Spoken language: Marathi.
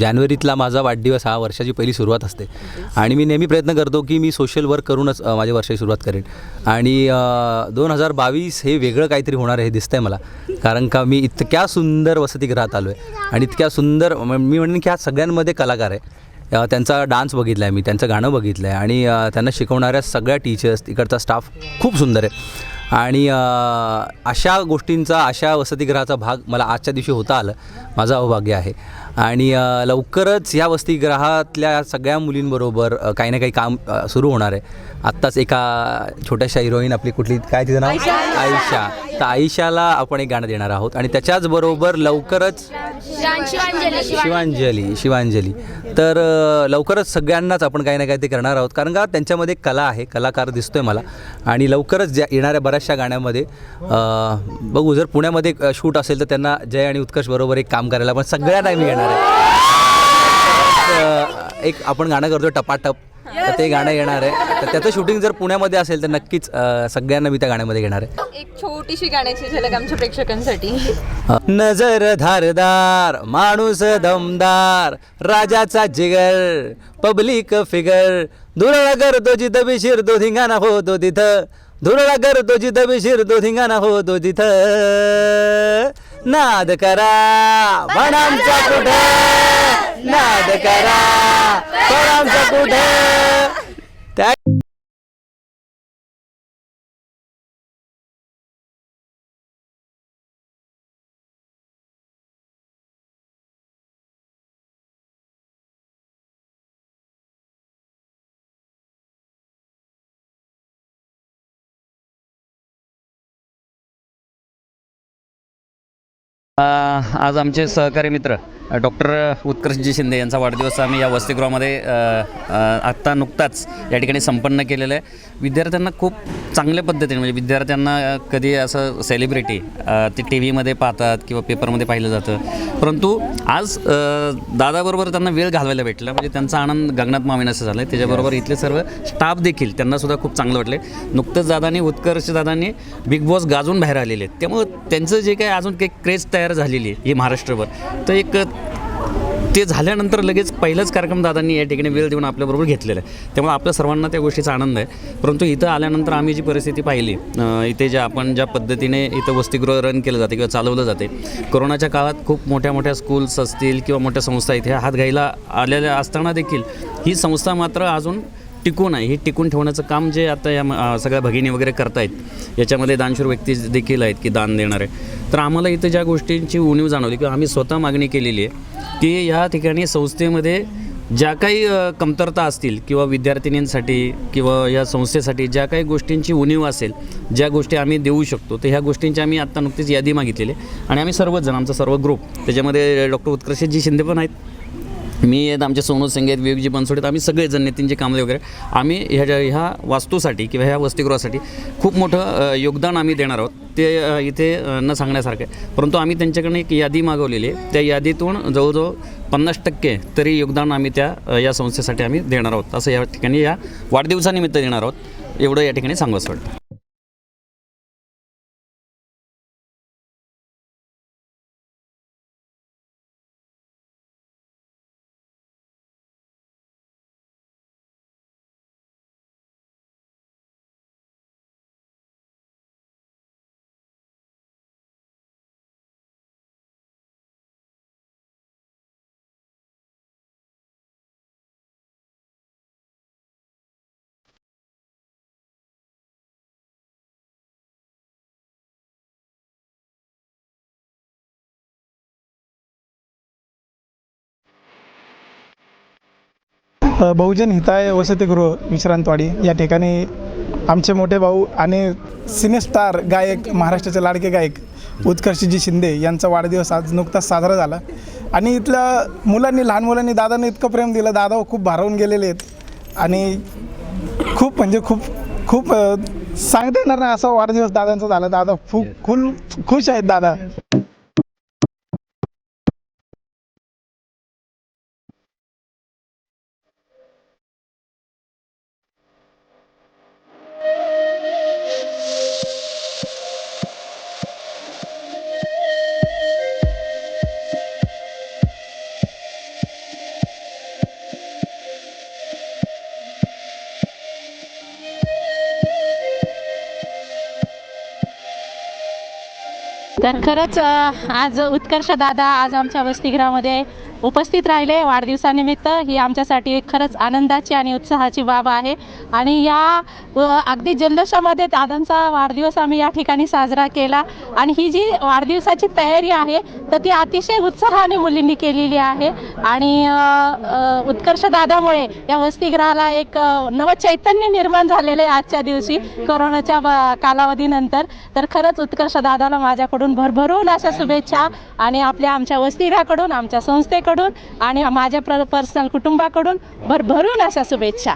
जानेवारीतला माझा वाढदिवस हा वर्षाची पहिली सुरुवात असते. आणि मी नेहमी प्रयत्न करतो की मी सोशल वर्क करूनच माझ्या वर्षाची सुरुवात करेन. आणि दोन हजार बावीस हे वेगळं काहीतरी होणार आहे हे दिसतंय मला. कारण का मी इतक्या सुंदर वसतिगृहात आलो आहे आणि इतक्या सुंदर मी म्हणेन की ह्या सगळ्यांमध्ये कलाकार आहे. त्यांचा डान्स बघितला आहे मी त्यांचं गाणं बघितलं आहे आणि त्यांना शिकवणाऱ्या सगळ्या टीचर्स तिकडचा स्टाफ खूप सुंदर आहे. आणि अशा गोष्टींचा अशा वसतिगृहाचा भाग मला आजच्या दिवशी होता आलं. माझं अभाग्य आहे. आणि लवकरच ह्या वसतिगृहातल्या सगळ्या मुलींबरोबर काही ना काही काम सुरू होणार आहे. आत्ताच एका छोट्याशा हिरोईन आपली कुठली काय तिचं नाव? आयशा. तर आयशाला आपण एक गाणं देणार आहोत. आणि त्याच्याच बरोबर लवकरच शिवांजली. शिवांजली तर लवकरच सगळ्यांनाच आपण काही ना काही ते करणार आहोत. कारण का त्यांच्यामध्ये कला आहे कलाकार दिसतोय मला. आणि लवकरच ज्या येणाऱ्या बऱ्याचशा गाण्यामध्ये बघू जर पुण्यामध्ये शूट असेल तर त्यांना जय आणि उत्कर्ष बरोबर एक काम करायला पण सगळ्यांना मी येणार आहे. एक आपण गाणं करतो टपाटप. तर ते गाणं येणार आहे. तर त्याचं शूटिंग जर पुण्यामध्ये असेल तर नक्कीच अ, सगळ्यांना मी त्या गाण्यामध्ये घेणार आहे. एक छोटीशी गाण्याची झलक आमच्या प्रेक्षकांसाठी. नजर धारदार माणूस दमदार राजाचा जिगर पब्लिक फिगर. धुरळा करतो जिथं बी शिरतो धिंगाणा होतो तिथं. धुरळा करतो जिथं बी शिरतो धिंगाणा होतो तिथं. नाद करा पण आमचा कुठं? नाद करा पण आमचा कुठं? त्या आज आमचे सहकारी मित्र डॉक्टर उत्कर्षजी शिंदे यांचा वाढदिवस आम्ही या वसतिगृहामध्ये आत्ता नुकताच या ठिकाणी संपन्न केलेलं आहे. विद्यार्थ्यांना खूप चांगल्या पद्धतीने म्हणजे विद्यार्थ्यांना कधी असं सेलिब्रिटी ते टी व्हीमध्ये पाहतात किंवा पेपरमध्ये पाहिलं जातं. परंतु आज दादाबरोबर त्यांना वेळ घालवायला भेटला म्हणजे त्यांचा आनंद गगनात मावेन असं झालं आहे त्याच्याबरोबर इथले सर्व स्टाफ देखील त्यांनासुद्धा खूप चांगलं वाटले नुकतंच दादानी उत्कर्ष दादांनी बिग बॉस गाजून बाहेर आलेले आहेत. त्यामुळं त्यांचं जे काही अजून काही क्रेज तयार झालेली आहे ही महाराष्ट्रभर तर एक ते झाल्यानंतर लगेच पहिलाच कार्यक्रम दादांनी या ठिकाणी वेळ देऊन आपल्याबरोबर घेतलेला आहे. त्यामुळे आपल्या सर्वांना त्या गोष्टीचा आनंद आहे. परंतु इथं आल्यानंतर आम्ही जी परिस्थिती पाहिली इथे ज्या आपण ज्या पद्धतीने इथं वसतिगृह रन केलं जाते किंवा चालवलं जाते कोरोनाच्या काळात खूप मोठ्या मोठ्या स्कूल्स असतील किंवा मोठ्या संस्था इथे हात घ्यायला आलेल्या असताना देखील ही संस्था मात्र अजून टिकून आहे. हे टिकून ठेवण्याचं काम जे आता या सगळ्या भगिनी वगैरे करतायत याच्यामध्ये दानशूर व्यक्ती देखील आहेत की दान देणारे. तर आम्हाला इथं ज्या गोष्टींची उणीव जाणवली किंवा आम्ही स्वतः मागणी केलेली आहे की या ठिकाणी संस्थेमध्ये ज्या काही कमतरता असतील किंवा विद्यार्थिनींसाठी किंवा या संस्थेसाठी ज्या काही गोष्टींची उणीव असेल ज्या गोष्टी आम्ही देऊ शकतो तर ह्या गोष्टींची आम्ही आत्ता नुकतीच यादी मागितलेली आणि आम्ही सर्वच जण आमचा सर्व ग्रुप त्याच्यामध्ये डॉक्टर उत्कर्षजी शिंदे पण आहेत मी आहेत आमचे सोनू सिंग आहेत विवेकजी बनसोडे आहेत आम्ही सगळेजण नितीनजी कांबळे वगैरे. आम्ही ह्या ज्या- ह्या वास्तूसाठी किंवा ह्या वसतिगृहासाठी खूप मोठं योगदान आम्ही देणार आहोत. ते इथे न सांगण्यासारखं आहे. परंतु आम्ही त्यांच्याकडनं एक यादी मागवलेली आहे. त्या यादीतून जवळजवळ पन्नास टक्के तरी योगदान आम्ही त्या या संस्थेसाठी आम्ही देणार आहोत. असं या ठिकाणी या वाढदिवसानिमित्त देणार आहोत. एवढं या ठिकाणी सांगावंच वाटतं. बहुजन हिताय वसतिगृह विश्रांतवाडी या ठिकाणी आमचे मोठे भाऊ आणि सिनेस्टार गायक महाराष्ट्राचे लाडके गायक उत्कर्षजी शिंदे यांचा वाढदिवस आज नुकताच साजरा झाला. आणि इथल्या मुलांनी लहान मुलांनी दादांनी इतकं प्रेम दिलं. दादा खूप भारावून गेलेले आहेत. आणि खूप म्हणजे खूप खूप सांगता येणार नाही असा वाढदिवस दादांचा झाला. दादा खूप खुल खुश आहेत दादा. तर खरंच आज उत्कर्ष दादा आज आमच्या वसतिगृहामध्ये उपस्थित राहिले. वाढदिवसानिमित्त ही आमच्यासाठी एक खरंच आनंदाची आणि उत्साहाची बाब आहे. आणि या व अगदी जल्लोषामध्ये दादांचा वाढदिवस आम्ही या ठिकाणी साजरा केला. आणि ही जी वाढदिवसाची तयारी आहे तर ती अतिशय उत्साहाने मुलींनी केलेली आहे. आणि उत्कर्ष दादामुळे या वसतिगृहाला एक नव चैतन्य निर्माण झालेलं आहे आजच्या दिवशी कोरोनाच्या कालावधीनंतर. तर खरंच उत्कर्ष दादाला माझ्याकडून भरभरून अशा शुभेच्छा आणि आपल्या आमच्या वसतिगृहाकडून आमच्या संस्थेकडून आणि माझ्या प्र पर्सनल कुटुंबाकडून भरभरून अशा शुभेच्छा.